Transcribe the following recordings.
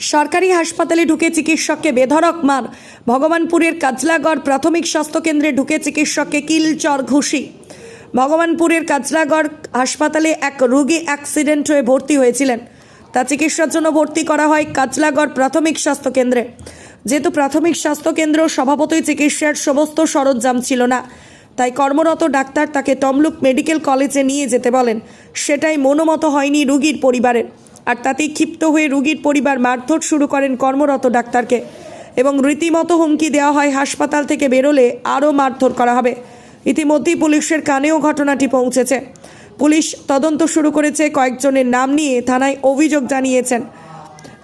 সরকারি হাসপাতালে ঢুকে চিকিৎসককে বেধরক মার। ভগবানপুরের কাজলাগড় প্রাথমিক স্বাস্থ্যকেন্দ্রে ঢুকে চিকিৎসককে কিলচর ঘুষি। ভগবানপুরের কাজলাগড় হাসপাতালে এক রোগী অ্যাক্সিডেন্ট হয়ে ভর্তি হয়েছিলেন। তা চিকিৎসার জন্য ভর্তি করা হয় কাজলাগড় প্রাথমিক স্বাস্থ্যকেন্দ্রে। যেহেতু প্রাথমিক স্বাস্থ্যকেন্দ্র স্বভাবতই চিকিৎসার সমস্ত সরঞ্জাম ছিল না, তাই কর্মরত ডাক্তার তাকে তমলুক মেডিকেল কলেজে নিয়ে যেতে বলেন। সেটাই মনোমত হয়নি রুগীর পরিবারের। আর তাতেই ক্ষিপ্ত হয়ে রুগীর পরিবার মারধর শুরু করেন কর্মরত ডাক্তারকে এবং রীতিমতো হুমকি দেওয়া হয় হাসপাতাল থেকে বেরোলে আরও মারধর করা হবে। ইতিমধ্যেই পুলিশের কানেও ঘটনাটি পৌঁছেছে। পুলিশ তদন্ত শুরু করেছে, কয়েকজনের নাম নিয়ে থানায় অভিযোগ জানিয়েছেন।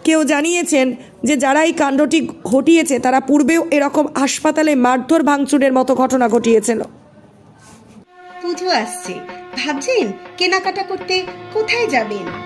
কেউ জানিয়েছেন যে যারা এই কাণ্ডটি ঘটিয়েছে, তারা পূর্বেও এরকম হাসপাতালে মারধর ভাঙচুরের মতো ঘটনা ঘটিয়েছিল। পুজো আসছে। ভাবছেন কেনাকাটা করতে কোথায় যাবেন?